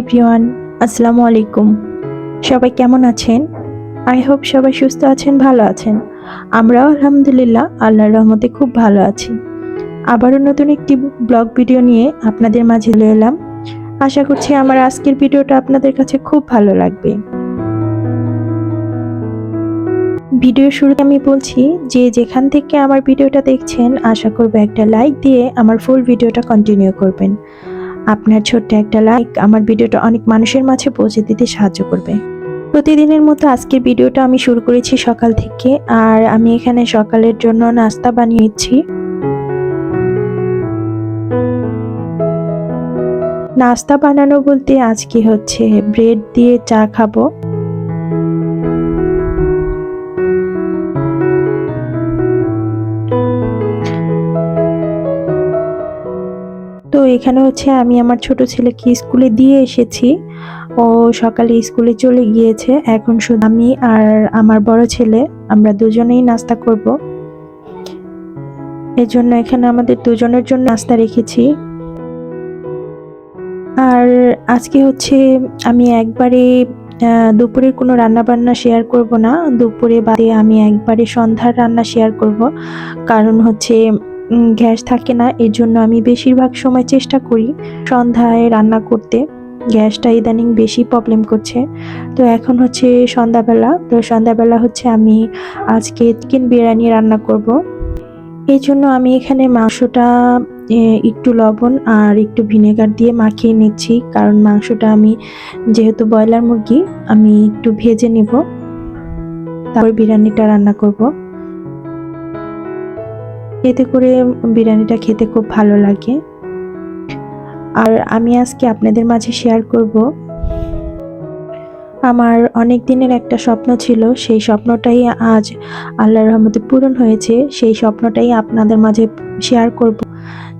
Everyone, আসসালামু আলাইকুম। সবাই কেমন আছেন? আই হোপ সবাই সুস্থ আছেন, ভালো আছেন। আমরাও আলহামদুলিল্লাহ আল্লাহর রহমতে খুব ভালো আছি। আবারও নতুন একটি ব্লগ ভিডিও নিয়ে আপনাদের মাঝে চলে এলাম। আশা করছি আমার আজকের ভিডিওটা আপনাদের কাছে খুব ভালো লাগবে। ভিডিও শুরুতে আমি বলছি যে যেখান থেকে আমার ভিডিওটা দেখছেন, আশা করব একটা লাইক দিয়ে আমার ফুল ভিডিওটা কন্টিনিউ করবেন। আপনার ছোট্ট একটা লাইক আমার ভিডিওটা অনেক মানুষের মাঝে পৌঁছে দিতে সাহায্য করবে। প্রতিদিনের মতো আজকের ভিডিওটা আমি শুরু করেছি সকাল থেকে, আর আমি এখানে সকালের জন্য নাস্তা বানিয়েছি নাস্তা বানানো বলতে আজকে হচ্ছে ব্রেড দিয়ে চা খাব। এখানে হচ্ছে আমি আমার ছোট ছেলেকে স্কুলে দিয়ে এসেছি। ও সকালে স্কুলে চলে গিয়েছে। এখন শুধু আমি আর আমার বড় ছেলে, আমরা দুজনেই নাস্তা করব। এর জন্য এখানে আমাদের দুজনের জন্য নাস্তা রেখেছি। আর আজকে হচ্ছে আমি একবারে দুপুরের কোনো রান্না বান্না শেয়ার করব না। দুপুরে বাদে আমি একবারে সন্ধ্যার রান্না শেয়ার করব। কারণ হচ্ছে গ্যাস থাকে না, এর জন্য আমি বেশিরভাগ সময় চেষ্টা করি সন্ধ্যায় রান্না করতে। গ্যাসটা ইদানিং বেশি প্রবলেম করছে। তো এখন হচ্ছে সন্ধ্যাবেলা, তো সন্ধ্যাবেলা হচ্ছে আমি আজকে চিকেন বিরিয়ানি রান্না করব। এই জন্য আমি এখানে মাংসটা একটু লবণ আর একটু ভিনেগার দিয়ে মাখিয়ে নিচ্ছি। কারণ মাংসটা আমি যেহেতু ব্রয়লার মুরগি, আমি একটু ভেজে নেব। তারপর বিরিয়ানিটা রান্না করব। এতে করে বিরিয়ানিটা খেতে খুব ভালো লাগে। আর আমি আজকে আপনাদের মাঝে শেয়ার করব। আমার অনেক দিনের একটা স্বপ্ন ছিল, সেই স্বপ্নটাই আজ আল্লাহর রহমতে পূরণ হয়েছে। সেই স্বপ্নটাই আপনাদের মাঝে শেয়ার করব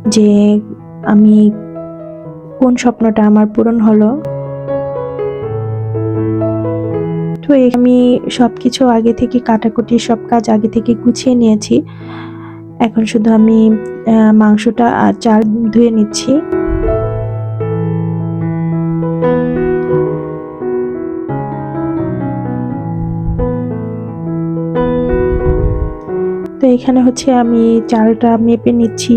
যে আমি কোন স্বপ্নটা আমার পূরণ হলো। তো আমি সবকিছু আগে থেকে কাটাকুটি সব কাজ আগে থেকে গুছিয়ে নিয়েছি। এখন শুধু আমি মাংসটা আর চাল ধুয়ে নিচ্ছি। তো এখানে হচ্ছে আমি চালটা মেপে নিচ্ছি।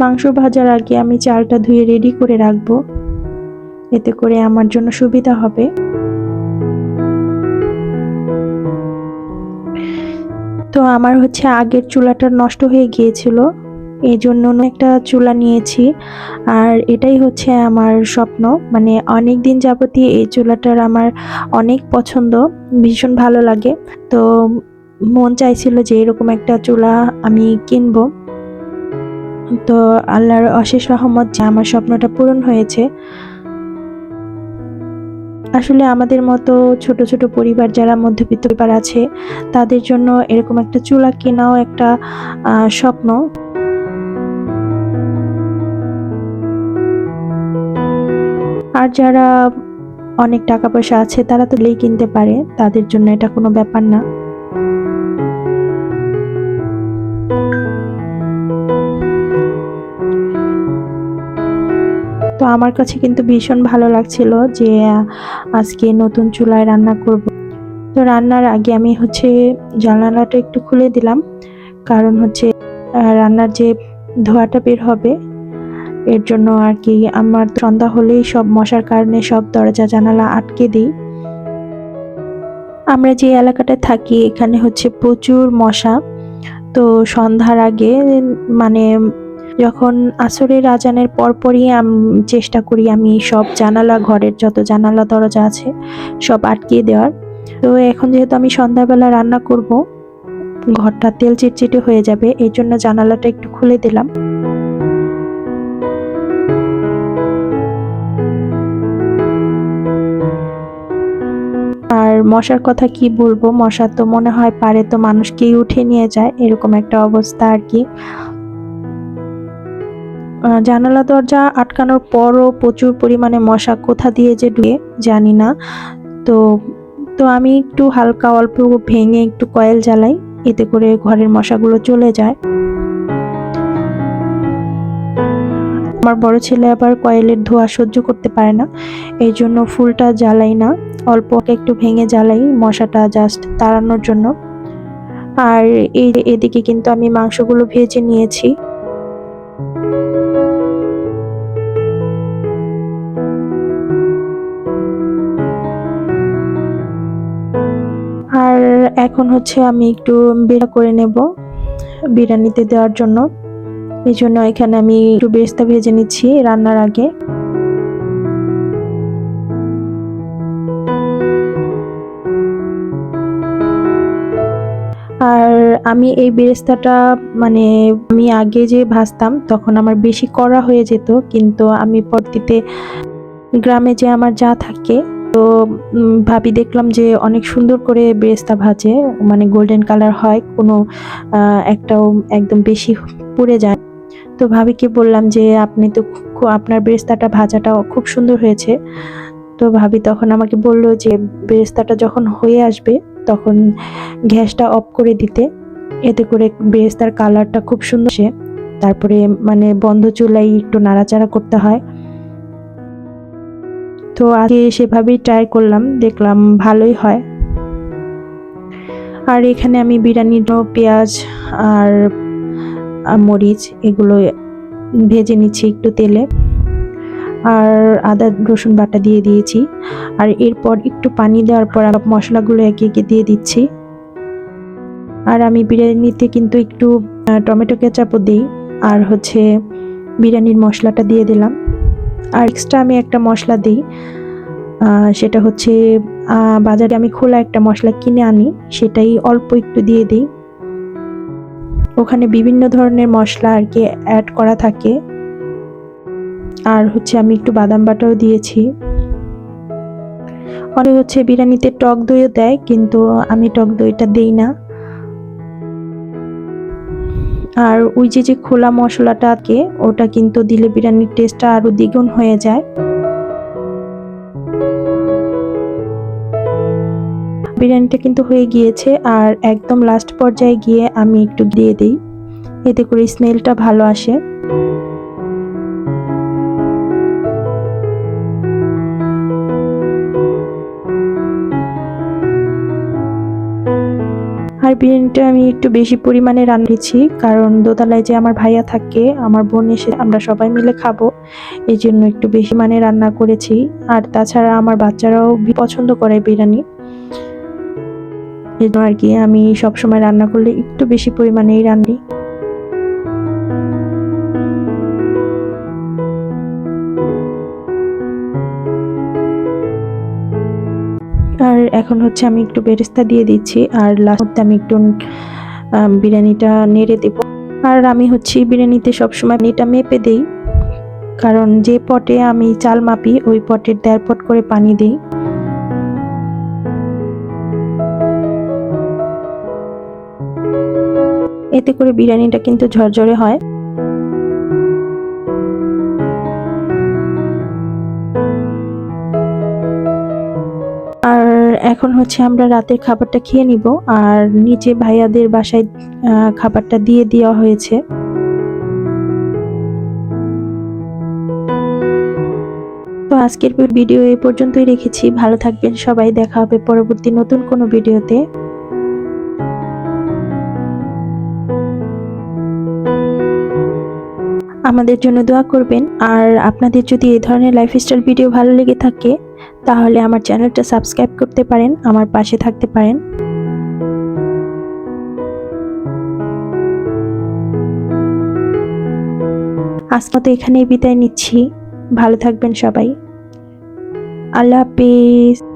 মাংস ভাজার আগে আমি চালটা ধুয়ে রেডি করে রাখব। এতে করে আমার জন্য সুবিধা হবে। তো আমার হচ্ছে আগের চুলাটা নষ্ট হয়ে গিয়েছিল এই জন্য একটা চুলা নিয়েছি। আর এটাই হচ্ছে আমার স্বপ্ন মানে অনেক দিন যাবতীয় এই চুলাটার আমার অনেক পছন্দ, ভীষণ ভালো লাগে। তো মন চাইছিল যে এরকম একটা চুলা আমি কিনবো। তো আল্লাহর অশেষ রহমত যে আমার স্বপ্নটা পূরণ হয়েছে। আসলে আমাদের মতো ছোট ছোট পরিবার যারা মধ্যবিত্ত পরিবার আছে, তাদের জন্য এরকম একটা চুলা কেনাও একটা স্বপ্ন। আর যারা অনেক টাকা পয়সা আছে, তারা তো লেই কিনতে পারে, তাদের জন্য এটা কোনো ব্যাপার না। তো আমার কাছে কিন্তু ভীষণ ভালো লাগছিল যে, আজকে নতুন চুলায় রান্না করব। তো রান্নার আগে আমি হচ্ছে জানালাটা একটু খুলে দিলাম। কারণ হচ্ছে রান্নার যে ধোঁয়াটা বের হবে, এর জন্য আর কি আমার সন্ধ্যা হলেই সব মশার কারণে সব দরজা জানালা আটকে দিই। আমরা যে এলাকাটায় থাকি, এখানে হচ্ছে প্রচুর মশা। তো সন্ধ্যার আগে মানে যখন আসরের আজানের পরপরই আম- চেষ্টা করি আমি সব জানালা, ঘরের যত জানালা, দরজা আছে, সব আটকিয়ে দেওয়ার। তো এখন যেহেতু আমি সন্ধ্যাবেলা রান্না করব, ঘরটা তেল চিটচিটে হয়ে যাবে, এই জন্য জানালাটা একটু খুলে দিলাম। আর মশার কথা কি বলব? মশা তো মনে হয় পারে তো মানুষকেই উঠে নিয়ে যায়, এরকম একটা অবস্থা আর কি। জানালা দরজা আটকানোর পরও প্রচুর পরিমাণে মশা কোথা দিয়ে যে ঢুকে জানি না। তো তো আমি একটু হালকা অল্প ভেঙে একটু কয়েল জ্বালাই, এতে করে ঘরের মশাগুলো চলে যায়। আমার বড় ছেলে আবার কয়েলের ধোয়া সহ্য করতে পারে না, এই জন্য ফুলটা জ্বালাই না। অল্প একটু ভেঙে জ্বালাই মশাটা জাস্ট তাড়ানোর জন্য। আর এই এদিকে কিন্তু আমি মাংসগুলো ভেজে নিয়েছি। এখন হচ্ছে আমি একটু বেড়া করে নেব বিরিয়ানিতে দেওয়ার জন্য। এই জন্য এখানে আমি একটু বেস্তা ভেজে নিচ্ছি রান্নার আগে। আর আমি এই বেরেস্তাটা মানে আমি আগে যে ভাজতাম তখন আমার বেশি করা হয়ে যেত, কিন্তু আমি পরবর্তীতে গ্রামে যে আমার যা থাকে তো ভাবি দেখলাম যে অনেক সুন্দর করে বেরেস্তা ভাজে মানে গোল্ডেন কালার হয়, কোনো একটাও একদম বেশি পুড়ে যায়। তো ভাবিকে বললাম যে, আপনি তো আপনার বেরেস্তাটা ভাজাটা খুব সুন্দর হয়েছে। তো ভাবি তখন আমাকে বলল যে, বেরেস্তাটা যখন হয়ে আসবে, তখন গ্যাসটা অফ করে দিতে। এতে করে বেরেস্তার কালারটা খুব সুন্দর সে তারপরে মানে বন্ধ চুলাই একটু নাড়াচাড়া করতে হয়। তো আগে সেভাবেই ট্রাই করলাম, দেখলাম ভালোই হয়। আর এখানে আমি বিরিয়ানির পেঁয়াজ আর মরিচ এগুলো ভেজে নিচ্ছি একটু তেলে। আর আদা, রসুন বাটা দিয়ে দিয়েছি। আর এরপর একটু পানি দেওয়ার পর মশলাগুলো একে একে দিয়ে দিচ্ছি। আর আমি বিরিয়ানিতে কিন্তু একটু টমেটো কেচাপও দিই। আর হচ্ছে বিরিয়ানির মশলাটা দিয়ে দিলাম। আর এক্সট্রা আমি একটা মশলা দিই। সেটা হচ্ছে বাজারে আমি খোলা একটা মশলা কিনে আনি, সেটাই অল্প একটু দিয়ে দিই। ওখানে বিভিন্ন ধরনের মশলা আর কি অ্যাড করা থাকে। আর হচ্ছে আমি একটু বাদাম বাটাও দিয়েছি। অনেক হচ্ছে বিরিয়ানিতে টক দইও দেয়, কিন্তু আমি টক দইটা দেই না। আর ওই যে যে খোলা মশলাটাকে, ওটা কিন্তু দিলে বিরিয়ানির টেস্টটা আরও দ্বিগুণ হয়ে যায়। বিরিয়ানিটা কিন্তু হয়ে গিয়েছে আর একদম লাস্ট পর্যায়ে গিয়ে আমি একটু দিয়ে দিই। এতে করে স্মেলটা ভালো আসে। বিরিয়ানিটা আমি একটু বেশি পরিমাণে রান্নেছি কারণ দোতলায় যে আমার ভাইয়া থাকে, আমার বোন এসে আমরা সবাই মিলে খাব, এই জন্য একটু বেশি মানে রান্না করেছি। আর তাছাড়া আমার বাচ্চারাও পছন্দ করে বিরিয়ানি। এই জন্য আর কি আমি সবসময় রান্না করলে একটু বেশি পরিমাণেই রান্নি হচ্ছে আমি একটু বেরেস্তা দিয়ে দিচ্ছি, আর লাস্টে আমি একটু বিরিয়ানিটা নেড়ে দেব। আর আমি হচ্ছে বিরিয়ানিতে সবসময় পানিটা মেপে দেই, কারণ যে পটে আমি চাল মাপি, ওই পটের দেড় পট করে পানি দিই। এতে করে বিরিয়ানিটা কিন্তু ঝরঝরে হয়। হচ্ছে আমরা রাতের খাবারটা খেয়ে নিব আর নিচে ভাইয়াদের বাসায় খাবারটা দিয়ে দেওয়া হয়েছে। তো আজকের ভিডিও এই পর্যন্তই রেখেছি। ভালো থাকবেন সবাই। দেখা হবে পরবর্তী নতুন কোনো ভিডিওতে। আমাদের জন্য দোয়া করবেন। আর আপনাদের যদি এই ধরনের লাইফস্টাইল ভিডিও ভালো লেগে থাকে তাহলে আমার চ্যানেলটা সাবস্ক্রাইব করতে পারেন, আমার পাশে থাকতে পারেন। আজ মতো এখানেই বিদায় নিচ্ছি। ভালো থাকবেন সবাই। আল্লাহ হাফিজ।